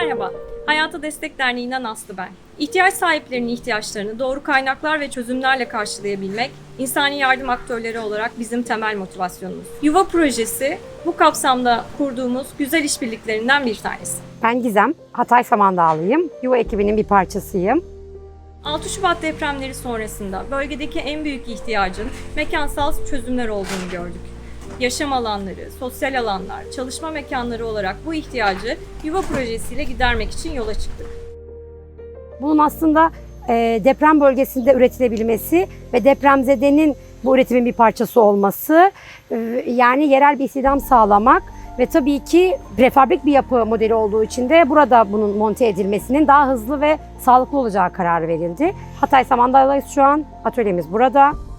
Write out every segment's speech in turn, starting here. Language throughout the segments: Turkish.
Merhaba, Hayata Destek Derneği'nden Aslı ben. İhtiyaç sahiplerinin ihtiyaçlarını doğru kaynaklar ve çözümlerle karşılayabilmek, insani yardım aktörleri olarak bizim temel motivasyonumuz. Yuva projesi bu kapsamda kurduğumuz güzel işbirliklerinden bir tanesi. Ben Gizem, Hatay Samandağlıyım. Yuva ekibinin bir parçasıyım. 6 Şubat depremleri sonrasında bölgedeki en büyük ihtiyacın mekansal çözümler olduğunu gördük. Yaşam alanları, sosyal alanlar, çalışma mekanları olarak bu ihtiyacı yuva projesiyle gidermek için yola çıktık. Bunun aslında e, deprem bölgesinde üretilebilmesi ve depremzedenin bu üretimin bir parçası olması, e, yani yerel bir istihdam sağlamak ve tabii ki prefabrik bir yapı modeli olduğu için de burada bunun monte edilmesinin daha hızlı ve sağlıklı olacağı kararı verildi. Hatay Samandağ'dayız şu an. Atölyemiz burada.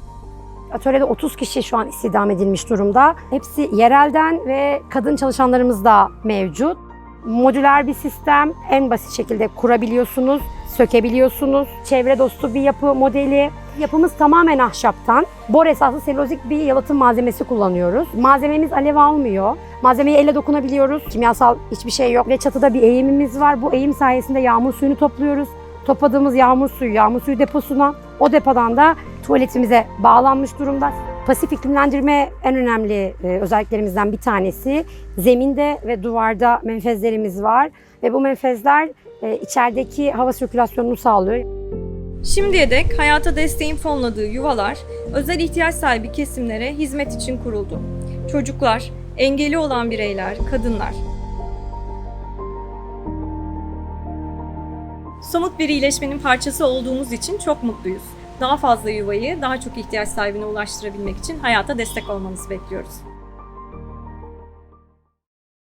Atölyede 30 kişi şu an istihdam edilmiş durumda. Hepsi yerelden ve kadın çalışanlarımız da mevcut. Modüler bir sistem en basit şekilde kurabiliyorsunuz, sökebiliyorsunuz. Çevre dostu bir yapı modeli. Yapımız tamamen ahşaptan. Bor esaslı selulozik bir yalıtım malzemesi kullanıyoruz. Malzememiz alev almıyor. Malzemeyi elle dokunabiliyoruz. Kimyasal hiçbir şey yok ve çatıda bir eğimimiz var. Bu eğim sayesinde yağmur suyunu topluyoruz. Topladığımız yağmur suyu, yağmur suyu deposuna, o depodan da tuvaletimize bağlanmış durumda. Pasif iklimlendirme en önemli e, özelliklerimizden bir tanesi. Zeminde ve duvarda menfezlerimiz var ve bu menfezler e, içerideki hava sirkülasyonunu sağlıyor. Şimdiye dek hayata desteğin fonladığı yuvalar özel ihtiyaç sahibi kesimlere hizmet için kuruldu. Çocuklar, engeli olan bireyler, kadınlar. Somut bir iyileşmenin parçası olduğumuz için çok mutluyuz. Daha fazla yuvayı daha çok ihtiyaç sahibine ulaştırabilmek için hayata destek olmanızı bekliyoruz.